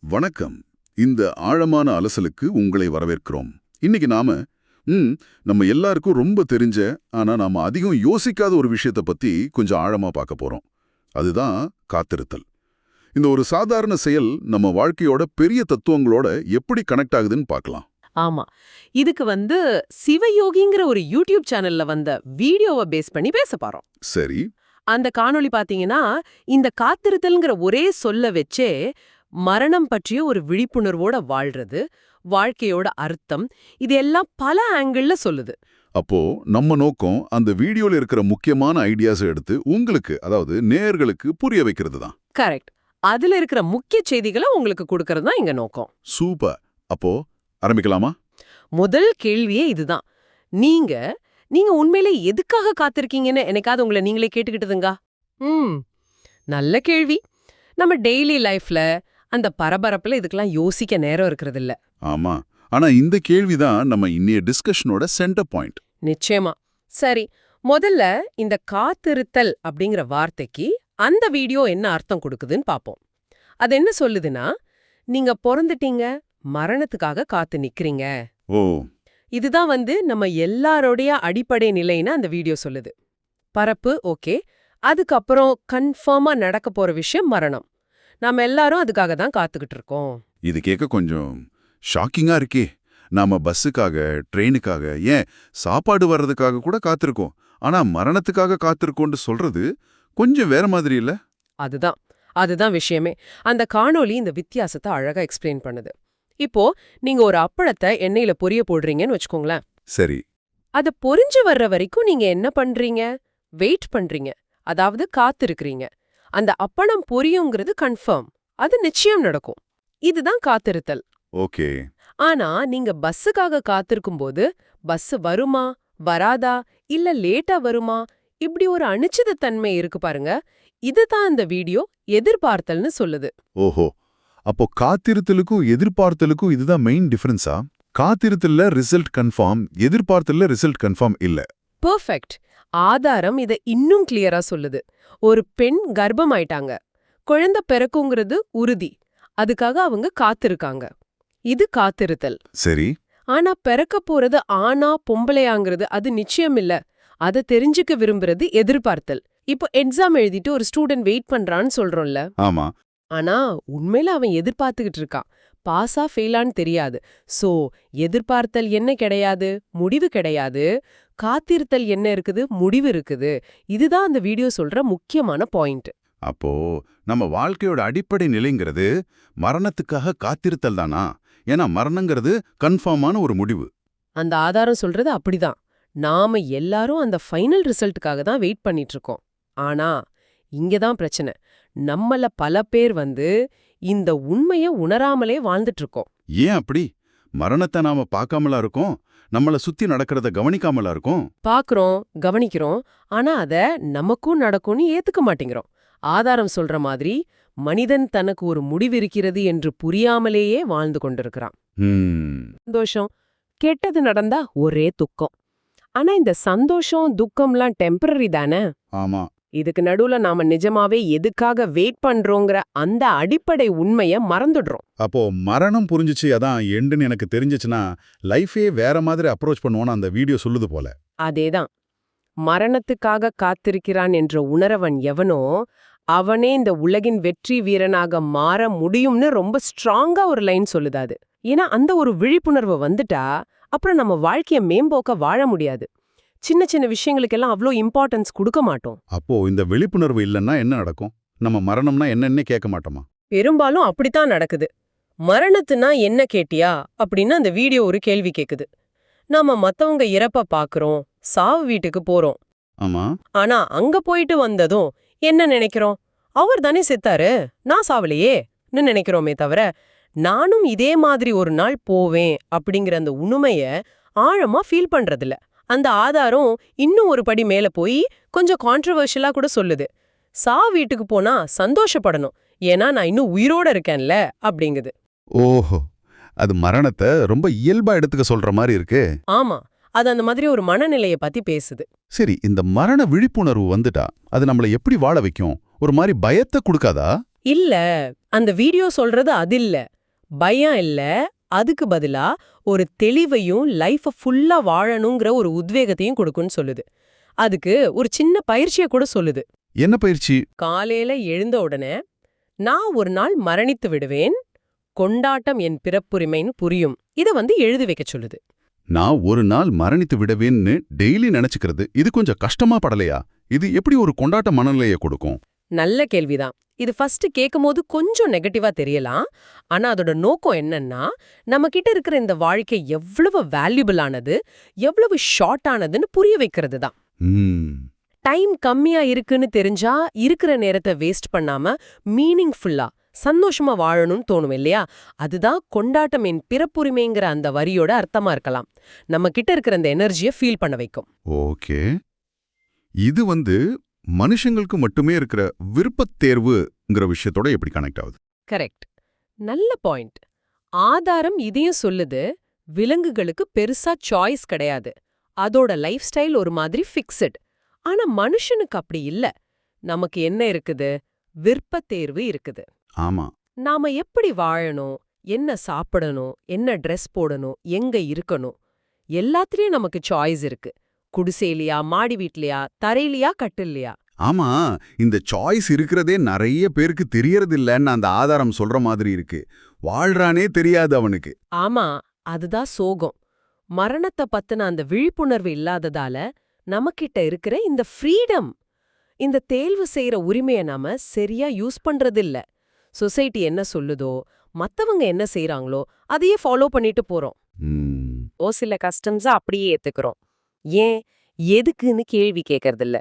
வணக்கம். இந்த ஆழமான அலசலுக்கு உங்களை வரவேற்கிறோம். இன்னைக்கு நாம ம் நம்ம எல்லாருக்கும் ரொம்ப தெரிஞ்ச ஆனா நாம அதிகம் யோசிக்காத ஒரு விஷயத்தை பத்தி கொஞ்சம் ஆழமா பார்க்க போறோம். அதுதான் காத்திருத்தல். இந்த ஒரு சாதாரண செயல் நம்ம வாழ்க்கையோட பெரிய தத்துவங்களோட எப்படி கனெக்ட் ஆகுதுன்னு பார்க்கலாம். ஆமா. இதுக்கு வந்து சிவயோகிங்கிற ஒரு யூடியூப் சேனல்ல வந்த வீடியோவை பேஸ் பண்ணி பேச போறோம். சரி. அந்த காணொளி பாத்தீங்கன்னா இந்த காத்திருத்தல்ங்கிற ஒரே சொல்ல வச்சே மரணம் பற்றிய ஒரு விழிப்புணர்வோட வாழ்றது வாழ்க்கையோட அர்த்தம் இது எல்லாம் பல ஆங்கிள்ல சொல்லுது. அப்போ நம்ம நோக்கம் அந்த வீடியோல இருக்கிற முக்கியமான ஐடியாஸ் எடுத்து உங்களுக்கு அதாவது நேயர்களுக்கு புரிய வைக்கிறது தான் கரெக்ட் அதுல இருக்கிற முக்கிய செய்திகளை உங்களுக்கு கொடுக்கறது தான் இங்க நோக்கம். சூப்பர். அப்போ ஆரம்பிக்கலாமா? முதல் கேள்வியே இதுதான். நீங்க நீங்க உண்மையிலே எதுக்காக காத்திருக்கீங்கன்னு என்னைக்காவது உங்களை நீங்களே கேட்டுக்கிட்டதுங்க ம். நல்ல கேள்வி. நம்ம டெய்லி லைஃப்ல அந்த பரபரப்புல இதுக்கெல்லாம் யோசிக்க நேரம் இருக்கிறது இல்ல ஆமா. ஆனா இந்த கேள்விதான் நம்ம இன்னைய டிஸ்கஷனோட சென்டர் பாயிண்ட் நிச்சயமா. சரி முதல்ல இந்த காத்திருத்தல் அப்படிங்கிற வார்த்தைக்கு அந்த வீடியோ என்ன அர்த்தம் கொடுக்குதுன்னு பாப்போம். அது என்ன சொல்லுதுன்னா நீங்க பிறந்துட்டீங்க மரணத்துக்காக காத்து நிக்கிறீங்க. ஓ. இதுதான் வந்து நம்ம எல்லாரோடைய அடிப்படை நிலைன்னு அந்த வீடியோ சொல்லுது. பரப்பு ஓகே. அதுக்கப்புறம் கன்ஃபார்மா நடக்க போற விஷயம் மரணம். நாம எல்லாரும் அதுக்காக தான் காத்துக்கிட்டு இருக்கோம். இது கேட்க கொஞ்சம் ஷாக்கிங்கா இருக்கே. நாம பஸ்ஸுக்காக ட்ரெயினுக்காக ஏன் சாப்பாடு வர்றதுக்காக கூட காத்திருக்கோம். ஆனா மரணத்துக்காக காத்திருக்கோம்னு சொல்றது கொஞ்சம் வேற மாதிரி இல்ல? அதுதான். அதுதான் விஷயமே. அந்த காணொளி இந்த வித்தியாசத்தை அழகா எக்ஸ்பிளைன் பண்ணுது. இப்போ நீங்க ஒரு அப்பளத்தை எண்ணெயில பொரிய போடுறீங்கன்னு வச்சுக்கோங்களேன். சரி. அது பொரிஞ்சு வர்ற வரைக்கும் நீங்க என்ன பண்றீங்க? வெயிட் பண்றீங்க. அதாவது காத்திருக்கிறீங்க. அந்த அப்பளம் பொரியுங்கிறது கன்ஃபார்ம் அது நிச்சயம் நடக்கும். இதுதான் காத்திருத்தல். ஓகே. ஆனா நீங்க பஸ்ஸுக்காக காத்திருக்கும்போது பஸ் வருமா வராதா இல்ல லேட்டா வருமா? இப்படி ஒரு அனிச்சிதத்தன்மை இருக்கு பாருங்க. இதுதான் இந்த வீடியோ எதிர்பார்த்தல்னு சொல்லுது. ஓஹோ. அப்போ காத்திருத்தலுக்கும் எதிர்பார்த்தலுக்கும் இதுதான் மெயின் டிஃபரன்ஸா காத்திருத்தல்ல ரிசல்ட் கன்ஃபார்ம் எதிர்பார்த்தல்ல ரிசல்ட் கன்ஃபார்ம் இல்ல. பெர்ஃபெக்ட் ஆதாரம் இத இன்னும் கிளியரா சொல்லுது. ஒரு பெண் கர்ப்பமாயிட்டாங்க. குழந்தை பிறக்குங்கிறது உறுதி. அதுக்காக அவங்க காத்திருக்காங்க. இது காத்திருத்தல். சரி. ஆனா பிறக்க போறது ஆனா பொம்பளையாங்கிறது அது நிச்சயம் இல்ல. அத தெரிஞ்சுக்க விரும்புறது எதிர்பார்த்தல். இப்போ எக்ஸாம் எழுதிட்டு ஒரு ஸ்டூடெண்ட் வெயிட் பண்றான்னு சொல்றோம்ல. ஆமா. ஆனா உண்மையில அவன் எதிர்பார்த்துக்கிட்டு இருக்கான். பாஸா ஃபெயிலான்னு தெரியாது. சோ எதிர்பார்த்தல் என்ன கிடையாது? முடிவு கிடையாது. காத்திருத்தல் என்ன இருக்குது? முடிவு இருக்குது. இதுதான் அந்த வீடியோ சொல்ற முக்கியமான பாயிண்ட். அப்போ நம்ம வாழ்க்கையோட அடிப்படை நிலைங்கிறது மரணத்துக்காக காத்திருத்தல் தானா? ஏன்னா மரணங்கிறது கன்ஃபார்மான ஒரு முடிவு. அந்த ஆதாரம் சொல்றது அப்படிதான். நாம எல்லாரும் அந்த ஃபைனல் ரிசல்ட்டுக்காக தான் வெயிட் பண்ணிட்டு இருக்கோம் ஆனா இங்க தான் பிரச்சனை. நம்மள பல பேர் வந்து இந்த உண்மைய உணராமலே வாழ்ந்துட்டு இருக்கோம் ஏன் அப்படி? மரணத்தை நாம பார்க்காமலா இருக்கோம் நம்மள சுத்தி நடக்கிறத கவனிக்காமலா இருக்கோம். பாக்குறோம் கவனிக்கிறோம் ஆனா அத நமக்கும் நடக்கும்னு ஏத்துக்க மாட்டேங்கிறோம். ஆதாரம் சொல்ற மாதிரி மனிதன் தனக்கு ஒரு முடிவு இருக்கிறது என்று புரியாமலேயே வாழ்ந்து கொண்டிருக்கிறான். சந்தோஷம். கெட்டது நடந்தா ஒரே துக்கம். ஆனா இந்த சந்தோஷம் துக்கம்லாம் டெம்பரரி தானே? ஆமா. இதுக்கு நடுவுல நாம நிஜமாவே எதுக்காக வெயிட் பண்றோங்கிற அந்த அடிப்படை உண்மைய மறந்துடுறோம். அப்போ மரணம் புரிஞ்சுச்சு அதான் எண்டுன்னு எனக்கு தெரிஞ்சிச்சுன்னா லைஃபே வேற மாதிரி அப்ரோச் பண்ணுவோன்னு அந்த வீடியோ சொல்லுது போல. அதேதான். மரணத்துக்காக காத்திருக்கிறான் என்ற உணரவன் எவனோ அவனே இந்த உலகின் வெற்றி வீரனாக மாற முடியும்னு ரொம்ப ஸ்ட்ராங்கா ஒரு லைன் சொல்லுது அது. ஏன்னா அந்த ஒரு விழிப்புணர்வு வந்துட்டா அப்புறம் நம்ம வாழ்க்கைய மேம்போக்க வாழ முடியாது. சின்ன சின்ன விஷயங்களுக்கெல்லாம் அவ்ளோ இம்பார்ட்டன்ஸ் கொடுக்க மாட்டோம். அப்போ இந்த விழிப்புணர்வு இல்லைன்னா என்ன நடக்கும்? நம்ம மரணம்னா என்னன்னே கேட்க மாட்டோமா? பெரும்பாலும் அப்படித்தான் நடக்குது. மரணத்துனா என்ன கேட்டியா? அப்படின்னு அந்த வீடியோ ஒரு கேள்வி கேக்குது. நாம மத்தவங்க இறப்ப பாக்குறோம் சாவு வீட்டுக்கு போறோம். ஆமா. ஆனா அங்க போயிட்டு வந்ததும் என்ன நினைக்கிறோம்? அவர் தானே செத்தாரு? நான் சாவலையே? நினைக்கிறோமே தவிர நானும் இதே மாதிரி ஒரு நாள் போவேன் அப்படிங்கிற அந்த உண்மைய ஆழமா ஃபீல் பண்றதில்ல. அந்த ஆதாரம் இன்னும் ஒரு படி மேல போய் கொஞ்சம் கான்ட்ரவர்ஷியலா கூட சொல்லுது. சா வீட்டுக்கு போனா சந்தோஷப்படணும். ஏன்னா நான் இன்னும் உயிரோட இருக்கேன்ல அப்படிங்குது. ஓஹோ. அது மரணத்தை ரொம்ப இயல்பா எடுத்துக்க சொல்ற மாதிரி இருக்கு. ஆமா. அது அந்த மாதிரி ஒரு மனநிலைய பத்தி பேசுது. சரி இந்த மரண விழிப்புணர்வு வந்துட்டா அது நம்மள எப்படி வாழ வைக்கும்? ஒரு மாதிரி பயத்தை கொடுக்காதா? இல்ல. அந்த வீடியோ சொல்றது அது இல்ல. பயம் இல்ல. அதுக்கு பதிலா ஒரு தெளிவையும் லைஃப ஃபுல்லா வாழணுங்கிற ஒரு உத்வேகத்தையும் கொடுக்குன்னு சொல்லுது. அதுக்கு ஒரு சின்ன பயிற்சியை கூட சொல்லுது. என்ன பயிற்சி? காலையில எழுந்த உடனே நான் ஒரு நாள் மரணித்து விடுவேன் கொண்டாட்டம் என் பிறப்புரிமைன்னு புரியும். இத வந்து எழுதி வைக்க சொல்லுது. நான் ஒரு நாள் மரணித்து விடுவேன்னு டெய்லி நினைச்சுக்கிறது இது கொஞ்சம் கஷ்டமா படலையா? இது எப்படி ஒரு கொண்டாட்ட மனநிலையை கொடுக்கும்? நல்ல கேள்விதான். இது ஃபர்ஸ்ட் கேட்கும்போது கொஞ்சம் நெகட்டிவா தெரியலாம். ஆனா அதோட நோக்கம் என்னன்னா நம்ம கிட்ட இருக்கிற இந்த வாழ்க்கை எவ்வளவு வேல்யூபிள் ஆனது எவ்வளவு ஷார்ட் ஆனதுன்னு புரிய வைக்கிறது தான் டைம் கம்மியா இருக்குன்னு தெரிஞ்சா இருக்கிற நேரத்தை வேஸ்ட் பண்ணாம மீனிங்ஃபுல்லா சந்தோஷமா வாழணும்னு தோணும் இல்லையா? அதுதான் கொண்டாட்டம் என் பிறப்புரிமைங்கிற அந்த வரியோட அர்த்தமா இருக்கலாம். நம்ம கிட்ட இருக்கிற அந்த எனர்ஜியை ஃபீல் பண்ண வைக்கும். ஓகே. இது வந்து மனுஷங்களுக்கு மட்டுமே இருக்கிற விருப்பத் தேர்வுங்கிற விஷயத்தோட எப்படி கனெக்ட் ஆகுது? கரெக்ட் நல்ல பாயிண்ட் ஆதாரம் இதையும் சொல்லுது விலங்குகளுக்கு பெருசா சாய்ஸ் கிடையாது. அதோட லைஃப் ஸ்டைல் ஒரு மாதிரி ஃபிக்ஸட் ஆனா மனுஷனுக்கு அப்படி இல்ல. நமக்கு என்ன இருக்குது? விருப்பத் தேர்வு இருக்குது. ஆமா. நாம எப்படி வாழணும்? என்ன சாப்பிடணும்? என்ன ட்ரெஸ் போடணும்? எங்க இருக்கணும்? எல்லாத்துலயும் நமக்கு சாய்ஸ் இருக்கு. குடிசையிலையா மாடி வீட்லயா தரையிலையா கட்டில்லையா? ஆமா இந்த சாய்ஸ் இருக்கிறதே நிறைய பேருக்கு தெரியறதில்லன்னு அந்த ஆதாரம் சொல்ற மாதிரி இருக்கு. வாழ்றானே தெரியாது அவனுக்கு. ஆமா அதுதான் சோகம். மரணத்தை பத்தின அந்த விழிப்புணர்வு இல்லாததால நமக்கிட்ட இருக்கிற இந்த ஃப்ரீடம் இந்த தேர்வு செய்யற உரிமைய நாம சரியா யூஸ் பண்றதில்ல. சொசைட்டி என்ன சொல்லுதோ மத்தவங்க என்ன செய்றாங்களோ அதையே ஃபாலோ பண்ணிட்டு போறோம். ஓ சில கஸ்டம்ஸ அப்படியே ஏத்துக்கிறோம். ஏன்? எதுக்குன்னு கேள்வி கேட்கறதில்ல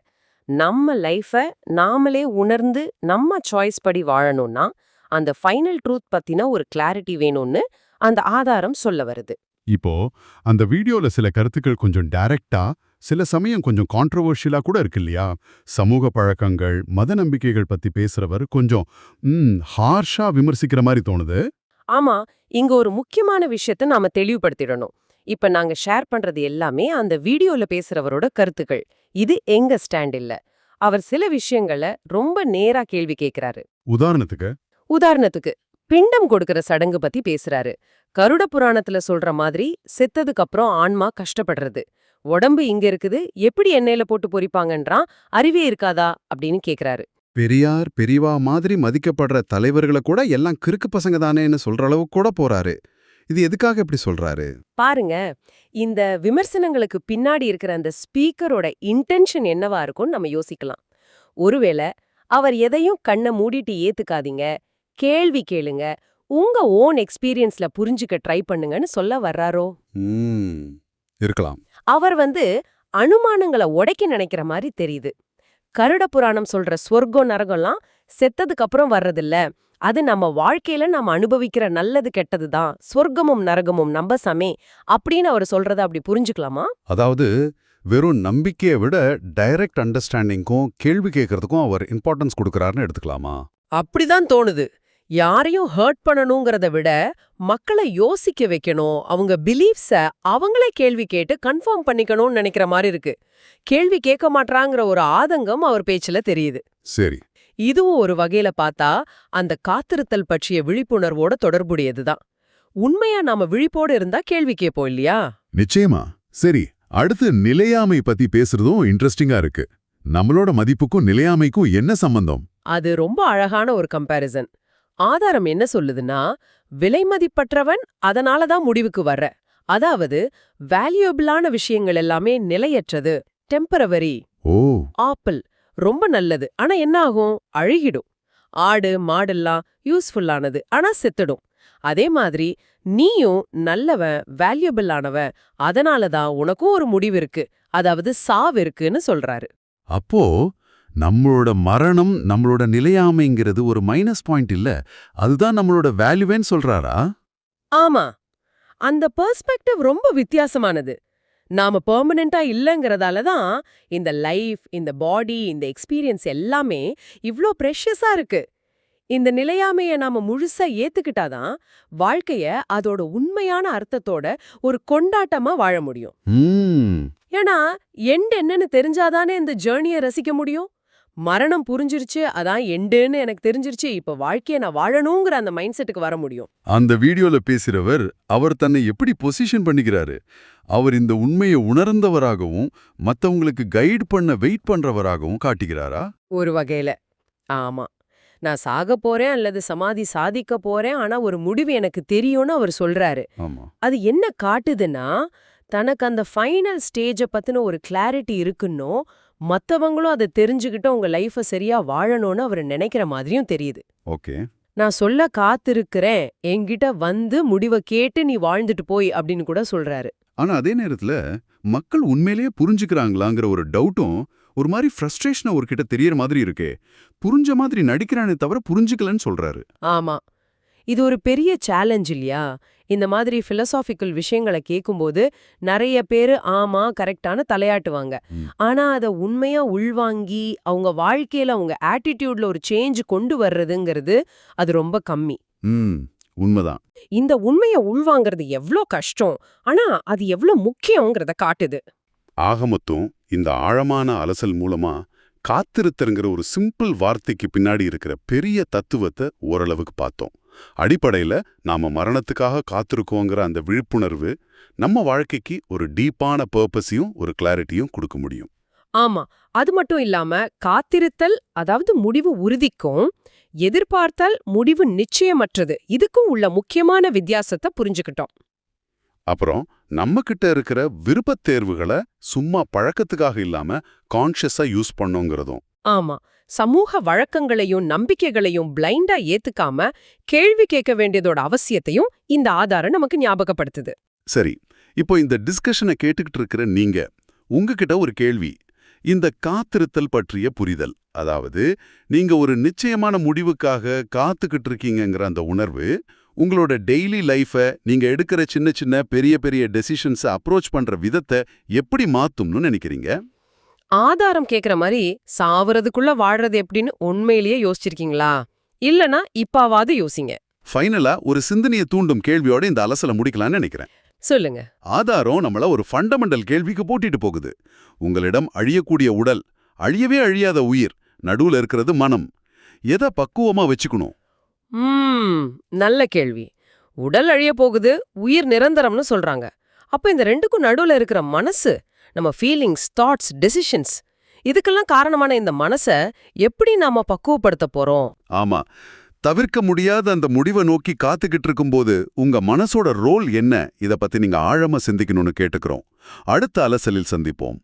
நம்ம லைஃப நாமளே உணர்ந்து நம்ம சாய்ஸ் படி வாழணும்னா அந்த ஃபைனல் ட்ரூத் பத்தின ஒரு கிளாரிட்டி வேணும்னு அந்த ஆதாரம் சொல்ல வருது. இப்போ அந்த வீடியோல சில கருத்துக்கள் கொஞ்சம் டைரக்டா சில சமயம் கொஞ்சம் கான்ட்ரவர்ஷியலா கூட இருக்கு இல்லையா? சமூக பழக்கங்கள் மத நம்பிக்கைகள் பத்தி பேசுறவர் கொஞ்சம் ம் ஹார்ஷா விமர்சிக்கிற மாதிரி தோணுது. ஆமா இங்க ஒரு முக்கியமான விஷயத்த நாம தெளிவுபடுத்திடணும். இப்ப நாங்க ஷேர் பண்றது எல்லாமே அந்த வீடியோல பேசுறவரோட கருத்துக்கள். இது எங்க ஸ்டாண்ட் இல்ல அவர் சில விஷயங்கள ரொம்ப நேரா கேள்வி கேக்குறாரு. உதாரணத்துக்கு? உதாரணத்துக்கு பிண்டம் கொடுக்கற சடங்கு பத்தி பேசுறாரு. கருட புராணத்துல சொல்ற மாதிரி செத்ததுக்கு அப்புறம் ஆன்மா கஷ்டப்படுறது. உடம்பு இங்க இருக்குது எப்படி எண்ணெயில போட்டு பொரிப்பாங்கன்றான் அறிவே இருக்காதா? அப்படின்னு கேக்குறாரு. பெரியார் பெரியவா மாதிரி மதிக்கப்படுற தலைவர்களை கூட எல்லாம் கிறுக்கு பசங்க தானேன்னு சொல்ற அளவுக்கு கூட போறாரு. இது எதுக்காக இப்படி சொல்றாரு? பாருங்க இந்த விமர்சனங்களுக்கு பின்னாடி இருக்கிற அந்த ஸ்பீக்கரோட இன்டென்ஷன் என்னவா இருக்கும்னு நம்ம யோசிக்கலாம். ஒருவேளை அவர் எதையும் கண்ணை மூடிட்டு ஏத்துக்காதீங்க கேள்வி கேளுங்க உங்க ஓன் எக்ஸ்பீரியன்ஸ்ல புரிஞ்சுக்க ட்ரை பண்ணுங்கன்னு சொல்ல வர்றாரோ? இருக்கலாம். அவர் வந்து அனுமானங்களை உடைக்க நினைக்கிற மாதிரி தெரியுது. கருட புராணம் சொல்ற சொர்க்கம் நரகம்லாம் செத்ததுக்கு அப்புறம் வர்றதில்ல. அது நம்ம வாழ்க்கையில நம்ம அனுபவிக்கிற நல்லது கெட்டது தான். சொர்க்கமும் நரகமும் நம்பசமே அப்படின்னு அவர் சொல்றத அப்படி புரிஞ்சுக்கலாமா? அதாவது வெறும் நம்பிக்கையை விட டைரக்ட் அண்டர்ஸ்டாண்டிங்க்கும் கேள்வி கேட்கறதுக்கும் அவர் இம்பார்ட்டன்ஸ் கொடுக்கறாருன்னு எடுத்துக்கலாமா? அப்படிதான் தோணுது. யாரையும் ஹர்ட் பண்ணணுங்கிறத விட மக்களை யோசிக்க வைக்கணும். அவங்க பிலீஃப்ஸ அவங்களே கேள்வி கேட்டு கன்ஃபார்ம் பண்ணிக்கணும்னு நினைக்கிற மாதிரி இருக்கு. கேள்வி கேட்க மாட்றாங்கிற ஒரு ஆதங்கம் அவர் பேச்சுல தெரியுது. சரி. இதுவும் ஒரு வகையில பார்த்தா அந்த காத்திருத்தல் பற்றிய விழிப்புணர்வோட தொடர்புடையதுதான். உண்மையா நாம விழிப்போடு இருந்தா கேள்வி கேட்போம் இல்லையா? நிச்சயமா. சரி அடுத்து நிலையாமை பத்தி பேசுறதும் இன்ட்ரெஸ்டிங்கா இருக்கு. நம்மளோட மதிப்புக்கும் நிலையாமைக்கும் என்ன சம்பந்தம்? அது ரொம்ப அழகான ஒரு கம்பேரிசன் ஆதாரம் என்ன சொல்லுதுன்னா விலைமதிப்பற்றவன் அதனால தான் முடிவுக்கு வர்ற. அதாவது வேல்யூபிளான விஷயங்கள் எல்லாமே நிலையற்றது டெம்பரவரி ஓ. ஆப்பிள் ரொம்ப நல்லது. ஆனா என்ன ஆகும்? அழுகிடும். ஆடு மாடெல்லாம் யூஸ்ஃபுல்லானது ஆனா செத்துடும். அதே மாதிரி நீயும் நல்லவன் வேல்யூபிள் ஆனவன் அதனால தான் உனக்கும் ஒரு முடிவு இருக்கு. அதாவது சாவு இருக்குன்னு சொல்றாரு. அப்போ நம்மளோட மரணம் நம்மளோட நிலையாமைங்கிறது ஒரு மைனஸ் பாயிண்ட் இல்ல. அதுதான் நம்மளோட வேல்யூவேன்னு சொல்றாரா? ஆமா. அந்த பெர்ஸ்பெக்டிவ் ரொம்ப வித்தியாசமானது. நாம பெர்மனண்டா இல்லங்கறதால தான் இந்த லைஃப் இந்த பாடி இந்த எக்ஸ்பீரியன்ஸ் எல்லாமே இவ்ளோ ப்ரெஷியஸா இருக்கு. இந்த நிலையாமைய நாம முழுசா ஏத்துக்கிட்டாதான் வாழ்க்கைய அதோட உண்மையான அர்த்தத்தோட ஒரு கொண்டாட்டமா வாழ முடியும். ஏன்னா எண்ட் என்னன்னு தெரிஞ்சாதானே இந்த ஜேர்னிய ரசிக்க முடியும்? மரணம் புரிஞ்சிருச்சு அதான் எண்டுன்னு எனக்கு தெரிஞ்சிருச்சு இப்ப வாழ்க்கைய நான் வாழணுங்கிற அந்த மைண்ட் செட்டுக்கு வர முடியும். அந்த வீடியோல பேசுறவர் அவர் தன்னை எப்படி பொசிஷன் பண்ணிக்கிறாரு? அவர் இந்த உண்மையை உணர்ந்தவராகவும் மத்தவங்களுக்கு கைட் பண்ண வெயிட் பண்றவராகவும் காட்டுகிறாரா? ஒரு வகையில. ஆமா. நான் சாக போறேன் அல்லது சமாதி சாதிக்க போறேன் ஆனா ஒரு முடிவு எனக்கு தெரியும்னு அவர் சொல்றாரு. அது என்ன காட்டுதுன்னா தனக்கு அந்த ஃபைனல் ஸ்டேஜை பத்தின ஒரு கிளாரிட்டி இருக்குன்னோ மத்தவங்களும் அதை தெரிஞ்சுக்கிட்டு உங்க லைஃப சரியா வாழணும்னு அவர் நினைக்கிற மாதிரியும் தெரியுது. ஓகே. நான் சொல்ல காத்திருக்கிறேன் என்கிட்ட வந்து முடிவை கேட்டு நீ வாழ்ந்துட்டு போய் அப்படின்னு கூட சொல்றாரு. ஆனா அதே நேரத்துல மக்கள் உண்மையிலேயே புரிஞ்சுக்கிறாங்களாங்கிற ஒரு டவுட்டும் ஒரு மாதிரி ஃப்ரஸ்ட்ரேஷன் அவர்கிட்ட தெரியற மாதிரி இருக்கே. புரிஞ்ச மாதிரி நடிக்கிறானே தவிர புரிஞ்சுக்கலன்னு சொல்றாரு. ஆமா. இது ஒரு பெரிய சேலஞ்ச் இல்லையா? இந்த மாதிரி பிலசாபிக்கல் விஷயங்களை கேட்கும்போது நிறைய பேரு ஆமா கரெக்டான தலையாட்டுவாங்க. ஆனா அத உண்மையா உள்வாங்கி அவங்க வாழ்க்கையில அவங்க ஆட்டிடியூட்ல ஒரு சேஞ்ச் கொண்டு வர்றதுங்கிறது அது ரொம்ப கம்மி. உண்மைதான். இந்த உண்மையை உள்வாங்கிறது எவ்ளோ கஷ்டம் ஆனா அது எவ்ளோ முக்கியங்கிறத காட்டுது. ஆகமொத்தம் இந்த ஆழமான அலசல் மூலமா காத்திருத்தருங்கிற ஒரு சிம்பிள் வார்த்தைக்கு பின்னாடி இருக்கிற பெரிய தத்துவத்தை ஓரளவுக்கு பார்த்தோம். அடிப்படையில நாம மரணத்துக்காக காத்திருக்கோங்கிற அந்த விழிப்புணர்வு நம்ம வாழ்க்கைக்கு ஒரு டீப்பான பர்பஸையும் ஒரு கிளாரிட்டியும் கொடுக்க முடியும். ஆமா. அது மட்டும் இல்லாம காத்திருத்தல் அதாவது முடிவு உறுதிக்கும் எதிர்பார்த்தல் முடிவு நிச்சயமற்றது இதுக்கும் உள்ள முக்கியமான வித்தியாசத்தை புரிஞ்சுக்கிட்டோம். அப்புறம் நம்ம கிட்ட இருக்கிற விருப்பத் தேர்வுகளை சும்மா பழக்கத்துக்காக இல்லாம கான்ஷியஸா யூஸ் பண்ணோங்கிறதும். ஆமா. சமூக வழக்கங்களையும் நம்பிக்கைகளையும் பிளைண்டா ஏத்துக்காம கேள்வி கேட்க வேண்டியதோட அவசியத்தையும் இந்த ஆதாரம் நமக்கு ஞாபகப்படுத்துது. சரி இப்போ இந்த டிஸ்கஷனை கேட்டுக்கிட்டு இருக்கிற நீங்க உங்ககிட்ட ஒரு கேள்வி. இந்த காத்திருத்தல் பற்றிய புரிதல். அதாவது நீங்க ஒரு நிச்சயமான முடிவுக்காக காத்துக்கிட்டு இருக்கீங்கிற அந்த உணர்வு உங்களோட டெய்லி லைஃபை நீங்க எடுக்கிற சின்ன சின்ன பெரிய பெரிய டெசிஷன்ஸை அப்ரோச் பண்ற விதத்தை எப்படி மாத்தும்னு நினைக்கிறீங்க? ஆதாரம் கேக்குற மாதிரி சாவறதுக்குள்ள வாழ்றது எப்படின்னு உண்மையிலேயே யோசிச்சிருக்கீங்களா? இல்லனா இப்பாவாது யோசிங்க. ஃபைனலா ஒரு சிந்தனையை தூண்டும் கேள்வியோட இந்த அலசலை முடிக்கலாம்னு நினைக்கிறேன். சொல்லுங்க. ஆதாரம் நம்மள ஒரு ஃபண்டமெண்டல் கேள்விக்கு போட்டிட்டு போகுது. உங்களிடம் அழியக்கூடிய உடல் அழியவே அழியாத உயிர் நடுவுல இருக்கிறது மனம். எதை பக்குவமா வச்சுக்கணும்? நல்ல கேள்வி. உடல் அழிய போகுது உயிர் நிரந்தரம்னு சொல்றாங்க. அப்ப இந்த ரெண்டுக்கும் நடுவுல இருக்கிற மனசு நம்ம ஃபீலிங்ஸ் தாட்ஸ் டெசிஷன்ஸ் இதுக்கெல்லாம் காரணமான இந்த மனசை எப்படி நாம பக்குவப்படுத்த போறோம்? ஆமா. தவிர்க்க முடியாத அந்த முடிவை நோக்கி காத்துக்கிட்டு இருக்கும்போது உங்க மனசோட ரோல் என்ன? இத பத்தி நீங்க ஆழமா சிந்திக்கணும்னு கேட்டுக்கிறோம். அடுத்த அலசலில் சந்திப்போம்.